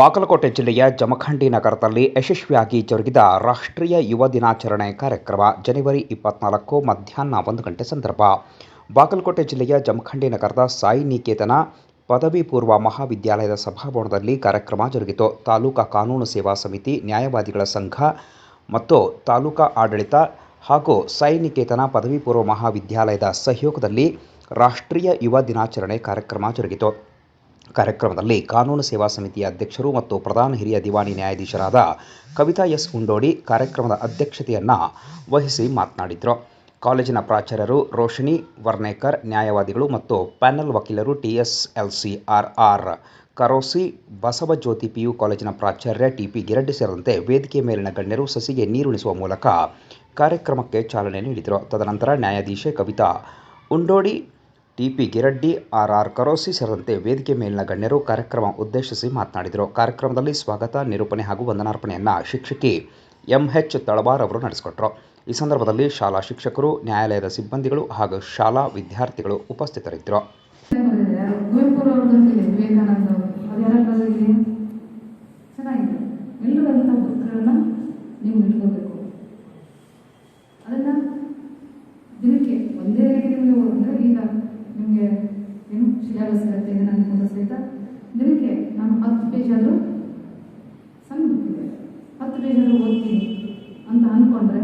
ಬಾಗಲಕೋಟೆ ಜಿಲ್ಲೆಯ ಜಮಖಂಡಿ ನಗರದಲ್ಲಿ ಯಶಸ್ವಿಯಾಗಿ ಜರುಗಿದ ರಾಷ್ಟ್ರೀಯ ಯುವ ದಿನಾಚರಣೆ ಕಾರ್ಯಕ್ರಮ ಜನವರಿ ಇಪ್ಪತ್ನಾಲ್ಕು ಮಧ್ಯಾಹ್ನ ಒಂದು ಗಂಟೆ ಸಂದರ್ಭ. ಬಾಗಲಕೋಟೆ ಜಿಲ್ಲೆಯ ಜಮಖಂಡಿ ನಗರದ ಸಾಯಿ ನಿಕೇತನ ಪದವಿ ಪೂರ್ವ ಮಹಾವಿದ್ಯಾಲಯದ ಸಭಾಭವನದಲ್ಲಿ ಕಾರ್ಯಕ್ರಮ ಜರುಗಿತು. ತಾಲೂಕಾ ಕಾನೂನು ಸೇವಾ ಸಮಿತಿ, ನ್ಯಾಯವಾದಿಗಳ ಸಂಘ ಮತ್ತು ತಾಲೂಕಾ ಆಡಳಿತ ಹಾಗೂ ಸಾಯಿ ನಿಕೇತನ ಪದವಿ ಪೂರ್ವ ಮಹಾವಿದ್ಯಾಲಯದ ಸಹಯೋಗದಲ್ಲಿ ರಾಷ್ಟ್ರೀಯ ಯುವ ದಿನಾಚರಣೆ ಕಾರ್ಯಕ್ರಮ ಜರುಗಿತು. ಕಾರ್ಯಕ್ರಮದಲ್ಲಿ ಕಾನೂನು ಸೇವಾ ಸಮಿತಿಯ ಅಧ್ಯಕ್ಷರು ಮತ್ತು ಪ್ರಧಾನ ಹಿರಿಯ ದಿವಾಣಿ ನ್ಯಾಯಾಧೀಶರಾದ ಕವಿತಾ ಎಸ್ ಉಂಡೋಡಿ ಕಾರ್ಯಕ್ರಮದ ಅಧ್ಯಕ್ಷತೆಯನ್ನು ವಹಿಸಿ ಮಾತನಾಡಿದರು. ಕಾಲೇಜಿನ ಪ್ರಾಚಾರ್ಯರು ರೋಶಿನಿ ವರ್ನೇಕರ್, ನ್ಯಾಯವಾದಿಗಳು ಮತ್ತು ಪ್ಯಾನೆಲ್ ವಕೀಲರು ಟಿಎಸ್ಎಲ್ಸಿ ಆರ್ಆರ್ ಕರೋಸಿ, ಬಸವಜ್ಯೋತಿ ಪಿಯು ಕಾಲೇಜಿನ ಪ್ರಾಚಾರ್ಯ ಟಿ ಪಿ ಗಿರಡ್ಡಿ ಸೇರಿದಂತೆ ವೇದಿಕೆ ಮೇಲಿನ ಗಣ್ಯರು ಸಸಿಗೆ ನೀರುಣಿಸುವ ಮೂಲಕ ಕಾರ್ಯಕ್ರಮಕ್ಕೆ ಚಾಲನೆ ನೀಡಿದರು. ತದನಂತರ ನ್ಯಾಯಾಧೀಶೆ ಕವಿತಾ ಉಂಡೋಡಿ ಟಿಪಿ ಗಿರಡ್ಡಿ ಆರ್ಆರ್ ಕರೋಸಿ ಸೇರಿದಂತೆ ವೇದಿಕೆ ಮೇಲಿನ ಗಣ್ಯರು ಕಾರ್ಯಕ್ರಮ ಉದ್ದೇಶಿಸಿ ಮಾತನಾಡಿದರು. ಕಾರ್ಯಕ್ರಮದಲ್ಲಿ ಸ್ವಾಗತ, ನಿರೂಪಣೆ ಹಾಗೂ ವಂದನಾರ್ಪಣೆಯನ್ನು ಶಿಕ್ಷಕಿ ಎಂಎಚ್ ತಳವಾರ್ ಅವರು ನಡೆಸಿಕೊಟ್ಟರು ಈ ಸಂದರ್ಭದಲ್ಲಿ ಶಾಲಾ ಶಿಕ್ಷಕರು, ನ್ಯಾಯಾಲಯದ ಸಿಬ್ಬಂದಿಗಳು ಹಾಗೂ ಶಾಲಾ ವಿದ್ಯಾರ್ಥಿಗಳು ಉಪಸ್ಥಿತರಿದ್ದರು. ಎಲ್ಲರೂ ನೀವು ಇಟ್ಕೋಬೇಕು ಅದನ್ನ ದಿನಕ್ಕೆ ಒಂದೇ ನಿಮಗೆ ಅಂದರೆ ಈಗ ನಿಮಗೆ ಏನು ಸಿಲೆಬಸ್ ಇರುತ್ತೆ ಇದನ್ನ ಕೂಡ ಸಹಿತ ದಿನಕ್ಕೆ ನಾನು ಹತ್ತು ಪೇಜ್ ಆದರೂ ಸಣ್ಣ book ಹತ್ತು ಪೇಜ್ ಆದರೂ ಓದ್ತೀನಿ ಅಂತ ಅಂದ್ಕೊಂಡ್ರೆ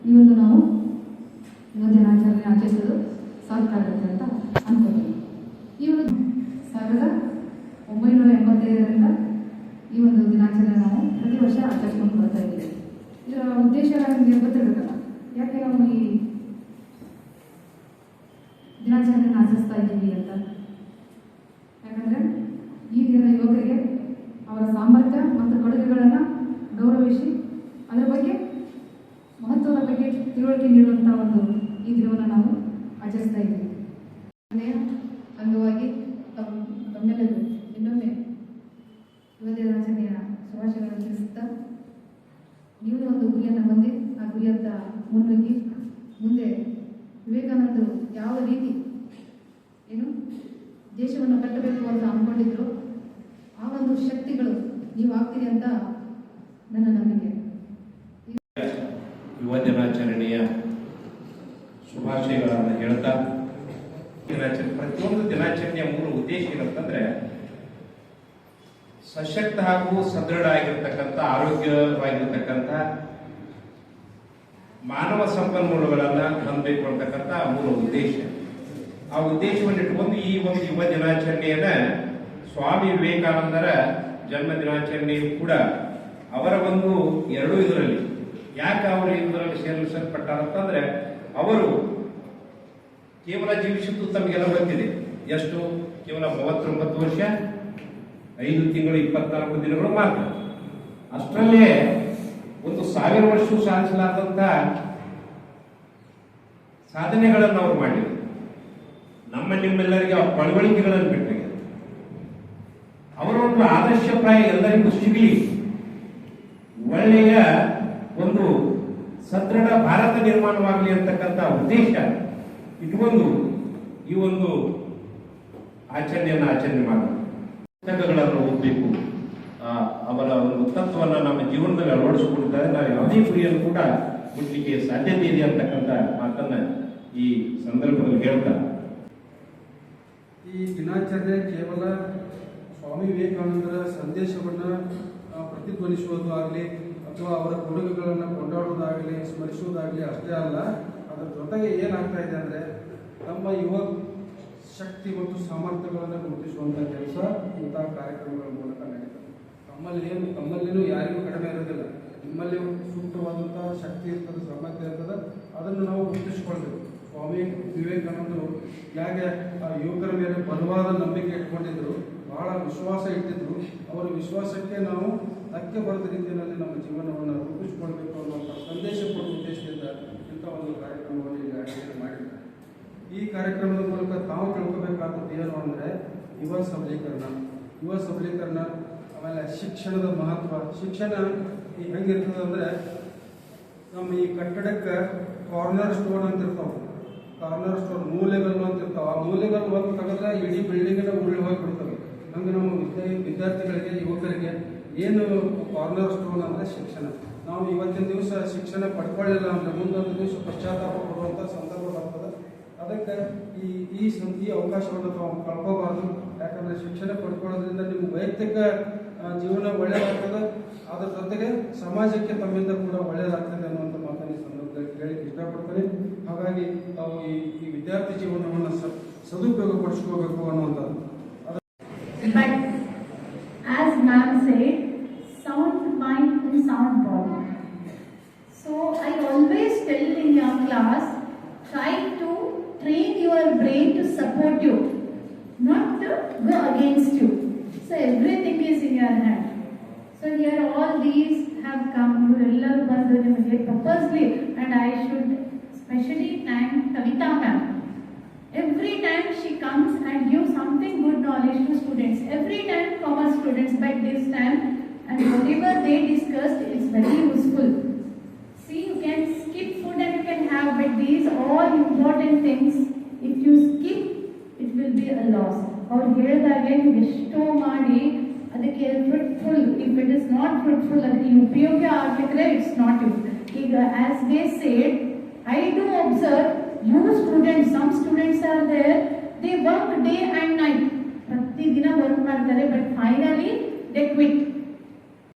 ಈ ಒಂದು ನಾವು ಯುವ ದಿನಾಚರಣೆ ಆಚರಿಸೋದು ಆಗುತ್ತೆ ಅಂತ ಅಂದ್ಕೊಳ್ತೀನಿ ಈ ಒಂದು ಸಾವಿರದ ಒಂಬೈನೂರ ಎಂಬತ್ತೈದರಿಂದ ಈ ಒಂದು ದಿನಾಚರಣೆ ನಾವು ಪ್ರತಿ ವರ್ಷ ಆಚರಿಸ್ಕೊಂಡು ಬರ್ತಾ ಇದ್ದೀವಿ. ಇದರ ಉದ್ದೇಶ ನಿಮಗೆ ಗೊತ್ತಿರಬೇಕಲ್ಲ ಯಾಕೆ ನಾವು ಈ ದಿನಾಚರಣೆಯನ್ನು ಆಚರಿಸ್ತಾ ಇದ್ದೀವಿ ಅಂತ ಯಾಕಂದರೆ ಈಗಿನ ಯುವಕರಿಗೆ ಅವರ ಸಾಮರ್ಥ್ಯ ಮತ್ತು ಕೊಡುಗೆಗಳನ್ನು ಗೌರವಿಸಿ ಅದರ ಬಗ್ಗೆ ಮಹತ್ವದ ಬಗ್ಗೆ ತಿಳುವಳಿಕೆ ನೀಡುವಂಥ ಒಂದು ಈ ದಿನವನ್ನು ನಾವು ಆಚರಿಸ್ತಾ ಇದ್ದೀವಿ. ಮನೆಯ ಅಂಗವಾಗಿ ತಮ್ಮ ತಮ್ಮೆಲ್ಲರೂ ಇನ್ನೊಮ್ಮೆ ಯುವ ಶುಭಾಶಯಗಳನ್ನು ತಿಳಿಸುತ್ತಾ, ನೀವು ಒಂದು ಗುರಿಯನ್ನು ಹೊಂದಿ, ಆ ಗುರಿಯತ್ತ ಮುನ್ನುಗ್ಗಿ, ಮುಂದೆ ವಿವೇಕಾನಂದರು ಯಾವ ರೀತಿ ಏನು ದೇಶವನ್ನು ಕಟ್ಟಬೇಕು ಅಂತ ಅಂದ್ಕೊಂಡಿದ್ರು, ಆ ಒಂದು ಶಕ್ತಿಗಳು ನೀವು ಆಗ್ತೀರಿ ಅಂತ ನನ್ನ ನಂಬಿಕೆ. ಯುವ ದಿನಾಚರಣೆಯ ಶುಭಾಶಯಗಳನ್ನು ಹೇಳ್ತಾ, ದಿನಾಚರಣೆ ಪ್ರತಿಯೊಂದು ದಿನಾಚರಣೆಯ ಮೂಲ ಉದ್ದೇಶ ಏನಂತಂದ್ರೆ, ಸಶಕ್ತ ಹಾಗೂ ಸದೃಢ ಆಗಿರ್ತಕ್ಕಂಥ ಆರೋಗ್ಯವಾಗಿರ್ತಕ್ಕಂಥ, ಮಾನವ ಸಂಪನ್ಮೂಲಗಳನ್ನ ಹೊಂದಬೇಕು ಅಂತಕ್ಕಂಥ ಮೂಲ ಉದ್ದೇಶ. ಆ ಉದ್ದೇಶವನ್ನು ಇಟ್ಕೊಂಡು ಈ ಒಂದು ಯುವ ದಿನಾಚರಣೆಯನ್ನ ಸ್ವಾಮಿ ವಿವೇಕಾನಂದರ ಜನ್ಮ ದಿನಾಚರಣೆಯು ಕೂಡ ಅವರ ಒಂದು ಎರಡು ಇದರಲ್ಲಿ. ಯಾಕೆ ಅವರು ಇದರಲ್ಲಿ ಸೇರಿಸಲ್ಪಟ್ಟಾರಂತಂದ್ರೆ ಅವರು ಕೇವಲ ಜೀವಿಸಿದ್ದು ತಮಗೆಲ್ಲ ಗೊತ್ತಿದೆ. ಎಷ್ಟು? ಕೇವಲ ಮೂವತ್ತೊಂಬತ್ತು ವರ್ಷ, ಐದು ತಿಂಗಳು, ಇಪ್ಪತ್ನಾಲ್ಕು ದಿನಗಳು ಮಾತ್ರ. ಅಷ್ಟರಲ್ಲೇ ಒಂದು ಸಾವಿರ ವರ್ಷ ಸಾಧಿಸಲಾದಂತ ಸಾಧನೆಗಳನ್ನು ಅವರು ಮಾಡಿದರು. ನಮ್ಮ ನಿಮ್ಮೆಲ್ಲರಿಗೆ ಆ ಪಳವಳಿಕೆಗಳನ್ನು ಒಂದು ಆದರ್ಶಪ್ರಾಯ ಎಲ್ಲರಿಗೂ ಸಿಗಲಿ. ಒಳ್ಳೆಯ ಒಂದು ಸದೃಢ ಭಾರತ ನಿರ್ಮಾಣವಾಗಲಿ ಅಂತಕ್ಕಂಥ ಉದ್ದೇಶ. ಇಟ್ಕೊಂಡು ಈ ಒಂದು ಆಚರಣೆಯನ್ನು ಆಚರಣೆ ಮಾಡಬೇಕು ಪುಸ್ತಕಗಳನ್ನು ಓದಬೇಕು. ಅವರ ಒಂದು ತತ್ವವನ್ನು ನಮ್ಮ ಜೀವನದಲ್ಲಿ ಅಳವಡಿಸಿಕೊಂಡಿದ್ದಾರೆ. ನಾವು ಯಾವುದೇ ಗುರಿಯನ್ನು ಕೂಡ ಮುಟ್ಲಿಕ್ಕೆ ಸಾಧ್ಯತೆ ಇದೆ ಅಂತಕ್ಕಂಥ ಮಾತನ್ನ ಈ ಸಂದರ್ಭದಲ್ಲಿ ಹೇಳ್ತಾರೆ ಈ ದಿನಾಚರಣೆ ಕೇವಲ ಸ್ವಾಮಿ ವಿವೇಕಾನಂದರ ಸಂದೇಶವನ್ನು ಪ್ರತಿಧ್ವನಿಸುವುದು ಆಗಲಿ ಅಥವಾ ಅವರ ಕೊಡುಗೆಗಳನ್ನು ಕೊಂಡಾಡುವುದಾಗಲಿ, ಸ್ಮರಿಸುವುದಾಗಲಿ ಅಷ್ಟೇ ಅಲ್ಲ, ಅದರ ಜೊತೆಗೆ ಏನಾಗ್ತಾ ಇದೆ ಅಂದರೆ ನಮ್ಮ ಯುವ ಶಕ್ತಿ ಮತ್ತು ಸಾಮರ್ಥ್ಯಗಳನ್ನು ಗುರುತಿಸುವಂಥ ಕೆಲಸ ಇಂಥ ಕಾರ್ಯಕ್ರಮಗಳ ಮೂಲಕ ನಡೀತದೆ. ತಮ್ಮಲ್ಲಿ ಏನು, ತಮ್ಮಲ್ಲಿನೂ ಯಾರಿಗೂ ಕಡಿಮೆ ಇರೋದಿಲ್ಲ. ನಿಮ್ಮಲ್ಲಿ ಸೂಕ್ತವಾದಂಥ ಶಕ್ತಿ ಇರ್ತದೆ, ಸಾಮರ್ಥ್ಯ ಇರ್ತದೆ, ಅದನ್ನು ನಾವು ಗುರುತಿಸಿಕೊಳ್ಬೇಕು. ಸ್ವಾಮಿ ವಿವೇಕಾನಂದರು ಹೇಗೆ ಆ ಯುವಕರ ಮೇಲೆ ಬಲವಾದ ನಂಬಿಕೆ ಇಟ್ಕೊಂಡಿದ್ರು ಬಹಳ ವಿಶ್ವಾಸ ಇಟ್ಟಿದ್ರು. ಅವರ ವಿಶ್ವಾಸಕ್ಕೆ ನಾವು ಧಕ್ಕೆ ಬರದ ರೀತಿಯಲ್ಲಿ ನಮ್ಮ ಜೀವನವನ್ನು ರೂಪಿಸಿಕೊಳ್ಬೇಕು ಅನ್ನುವಂಥ ಸಂದೇಶ ಕೊಡುವ ಉದ್ದೇಶದಿಂದ ಇಂಥ ಒಂದು ಕಾರ್ಯಕ್ರಮವನ್ನು ಇಲ್ಲಿ ಆಯೋಜನೆ ಮಾಡಿದ್ದಾರೆ. ಈ ಕಾರ್ಯಕ್ರಮದ ಮೂಲಕ ತಾವು ತಿಳ್ಕೋಬೇಕಾದದ್ದು ಏನು ಅಂದರೆ ಯುವ ಸಬಲೀಕರಣ. ಯುವ ಸಬಲೀಕರಣ ಆಮೇಲೆ ಶಿಕ್ಷಣದ ಮಹತ್ವ. ಶಿಕ್ಷಣ ಈ ಹೆಂಗಿರ್ತದೆ ಅಂದರೆ ನಮ್ಮ ಈ ಕಟ್ಟಡಕ್ಕೆ ಕಾರ್ನರ್ ಸ್ಟೋನ್ ಅಂತ ಇರ್ತಾವೆ. ಕಾರ್ನರ್ ಸ್ಟೋನ್ ಮೂಲೆಗಳು ಅಂತ ಇರ್ತಾವೆ. ಆ ಮೂಲೆಗಳು ಒಂದು ತೆಗೆದ್ರೆ ಇಡೀ ಬಿಲ್ಡಿಂಗಿನ ಉರುಳಿ ಹೋಗಿ ಹಂಗೆ ನಮ್ಮ ವಿದ್ಯಾ, ವಿದ್ಯಾರ್ಥಿಗಳಿಗೆ, ಯುವಕರಿಗೆ ಏನು ಕಾರ್ನರ್ ಸ್ಟೋನ್ ಅಂದರೆ ಶಿಕ್ಷಣ. ನಾವು ಇವತ್ತಿನ ದಿವಸ ಶಿಕ್ಷಣ ಪಡ್ಕೊಳ್ಳಿಲ್ಲ ಅಂದರೆ ಮುಂದೊಂದು ದಿವಸ ಪಶ್ಚಾತ್ತಾಪ ಕೊಡುವಂಥ ಸಂದರ್ಭ ಬರ್ತದೆ. ಅದಕ್ಕೆ ಈ ಈ ಸಂಧಿ ಅವಕಾಶವನ್ನು ತಾವು ಕಳ್ಕೋಬಾರ್ದು. ಯಾಕಂದರೆ ಶಿಕ್ಷಣ ಪಡ್ಕೊಳ್ಳೋದ್ರಿಂದ ನಿಮ್ಮ ವೈಯಕ್ತಿಕ ಜೀವನ ಒಳ್ಳೆಯದಾಗ್ತದೆ ಅದರ ಜೊತೆಗೆ ಸಮಾಜಕ್ಕೆ ತಮ್ಮಿಂದ ಕೂಡ ಒಳ್ಳೆಯದಾಗ್ತದೆ ಅನ್ನುವಂಥ ಮಾತನ್ನು ಸಂದರ್ಭದಲ್ಲಿ ಹೇಳಿಕ್ಕೆ ಇಷ್ಟಪಡ್ತೇನೆ. ಹಾಗಾಗಿ ತಾವು ಈ ಈ ವಿದ್ಯಾರ್ಥಿ ಜೀವನವನ್ನು ಸದುಪಯೋಗ ಪಡಿಸ್ಕೋಬೇಕು ಅನ್ನುವಂಥದ್ದು. But as ma'am said, sound mind and sound body. So I always tell in your class, try to train your brain to support you, not to go against you. So everything is in your hand. So here all these have come ಇವರೆಲ್ಲರೂ ಬಂದು ನಿಮಗೆ purposely and I should especially thank Kavita ma'am. Every time she comes and gives something good knowledge to students. Every time commerce students, but this time, and whatever they discussed is very useful. See, you can skip food and you can have, but these all important things, if you skip, it will be a loss. ಅವ್ರು ಹೇಳಿದಾಗೆ ನೀವು ಎಷ್ಟೋ ಮಾಡಿ ಅದಕ್ಕೆ fruitful if it is not fruitful ಅದಕ್ಕೆ ಉಪಯೋಗ ಆಗಿದ್ರೆ it's not use ಈಗ as they said I do observe you students, some students are there, They work day and night ಪ್ರತಿದಿನ ವರ್ಕ್ ಮಾಡ್ತಾರೆ ಬಟ್ ಫೈನಲಿ ದೇ ಕ್ವಿಟ್